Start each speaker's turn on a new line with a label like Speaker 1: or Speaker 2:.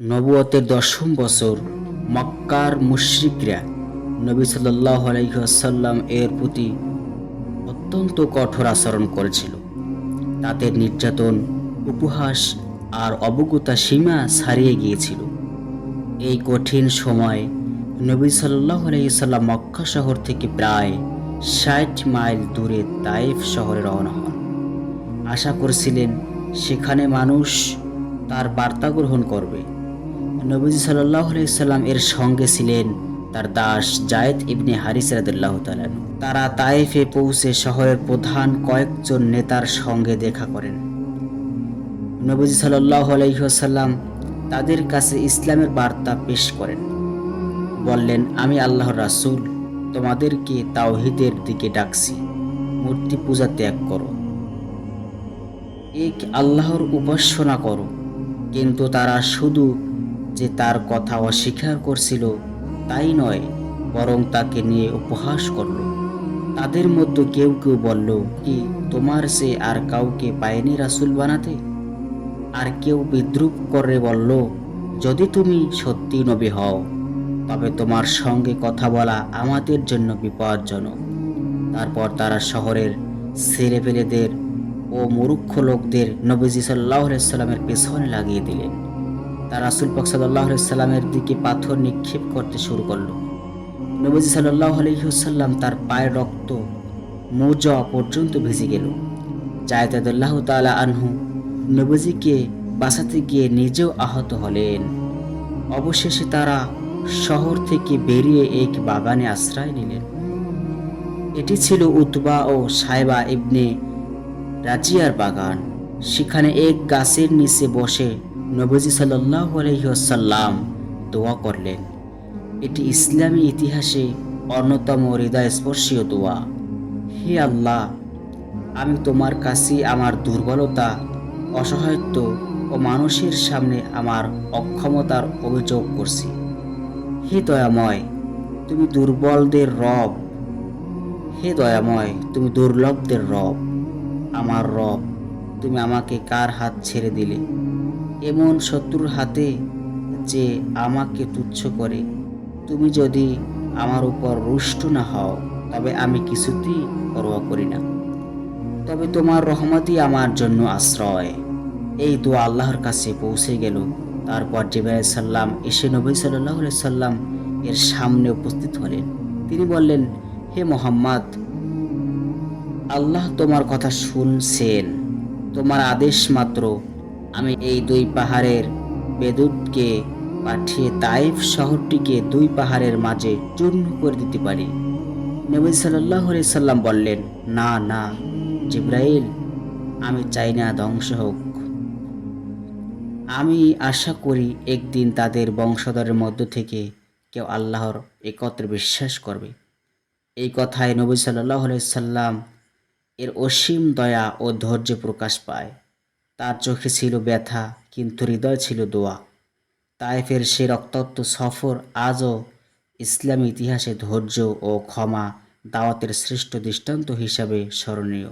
Speaker 1: নবুয়তের দশম বছর মক্কার মুশরিকরা নবী সাল্লাহ আলাইসাল্লাম এর প্রতি অত্যন্ত কঠোর আচরণ করেছিল। তাদের নির্যাতন, উপহাস আর অবজ্ঞতা সীমা ছাড়িয়ে গিয়েছিল। এই কঠিন সময় নবী সাল্লাহ আলাইসাল্লাম মক্কা শহর থেকে প্রায় ষাট মাইল দূরে তাইফ শহরে রওনা হন। আশা করছিলেন সেখানে মানুষ তার বার্তা গ্রহণ করবে। নবীজি সাল্লাহ সাল্লাম এর সঙ্গে ছিলেন তার দাস জায়েদ ইবনে হারিস রাদুল্লাহ তালান তারা তায়েফে পৌঁছে শহরের প্রধান কয়েকজন নেতার সঙ্গে দেখা করেন। নবীজি সাল্লাহ আলহিহাসাল্লাম তাদের কাছে ইসলামের বার্তা পেশ করেন। বললেন, আমি আল্লাহর রাসূল, তোমাদেরকে তাওহিদের দিকে ডাকছি। মূর্তি পূজা ত্যাগ করো। এক আল্লাহর উপাসনা করো। কিন্তু তারা শুধু যে তার কথা অস্বীকার করছিল, তাই নয়, বরং তাকে নিয়ে উপহাস করল। তাদের মধ্যে কেউ কেউ বলল, কি তোমার সে আর কাউকে পায়নি রাসূল বানাতে? আর কেউ বিদ্রুপ করে বলল, যদি তুমি সত্যি নবী হও, তবে তোমার সঙ্গে কথা বলা আমাদের জন্য বিপজ্জনক। তারপর তারা শহরের ছেলেপেলেদের ও মুরুক্ষ লোকদের নবীজি সাল্লাহ সাল্লামের পেছনে লাগিয়ে দিলেন। তার রাসুল পাক সাল্লাহ সাল্লামের দিকে পাথর নিক্ষেপ করতে শুরু করল। নবীজি সাল্লাহ আলহিহসাল্লাম তার পায়ের রক্ত মোজা পর্যন্ত ভিজে গেল। জায়দাদুল্লাহ তালা আনহু নবীজিকে বাঁচাতে গিয়ে নিজেও আহত হলেন। অবশেষে তারা শহর থেকে বেরিয়ে এক বাগানে আশ্রয় নিলেন। এটি ছিল উতবা ও সাইবা ইবনে রাজিয়ার বাগান। সেখানে এক গাছের নিচে বসে নবজি সাল্লাহ আলহিহসাল্লাম দোয়া করলেন। এটি ইসলামী ইতিহাসে অন্যতম হৃদয়স্পর্শীয় দোয়া। হে আল্লাহ, আমি তোমার কাছে আমার দুর্বলতা, অসহায়ত্ব ও মানুষের সামনে আমার অক্ষমতার অভিযোগ করছি। হে দয়াময়, তুমি দুর্বলদের রব। হে দয়াময়, তুমি দুর্লভদের রব। আমার রব, তুমি আমাকে কার হাত ছেড়ে দিলে? এমন শত্রুর হাতে যে আমাকে তুচ্ছ করে। তুমি যদি আমার উপর রুষ্ট না হও, তবে আমি কিছুতেই পরোয়া করি না। তবে তোমার রহমতই আমার জন্য আশ্রয়। এই দোয়া আল্লাহর কাছে পৌঁছে গেল। তারপর জিবাই সাল্লাম এসে নবী সাল্লাহ সাল্লাম এর সামনে উপস্থিত হলেন। তিনি বললেন, হে মোহাম্মদ, আল্লাহ তোমার কথা শুনছেন। তোমার আদেশ মাত্র আমি এই দুই পাহাড়ের বেদুটকে পাঠিয়ে তাইফ শহরটিকে দুই পাহাড়ের মাঝে চূর্ণ করে দিতে পারি। নবী সাল্লাহ সাল্লাম বললেন, না না, জিব্রাইল, আমি চাই না ধ্বংস হোক। আমি আশা করি একদিন তাদের বংশধরের মধ্য থেকে কেউ আল্লাহর একত্রে বিশ্বাস করবে। এই কথায় নবী সাল্লাহ সাল্লাম এর অসীম দয়া ও ধৈর্য প্রকাশ পায়। তার চোখে ছিল ব্যথা, কিন্তু হৃদয় ছিল দোয়া। তাইফের সে রক্তাক্ত সফর আজও ইসলামী ইতিহাসে ধৈর্য ও ক্ষমা দাওয়াতের শ্রেষ্ঠ দৃষ্টান্ত হিসাবে স্মরণীয়।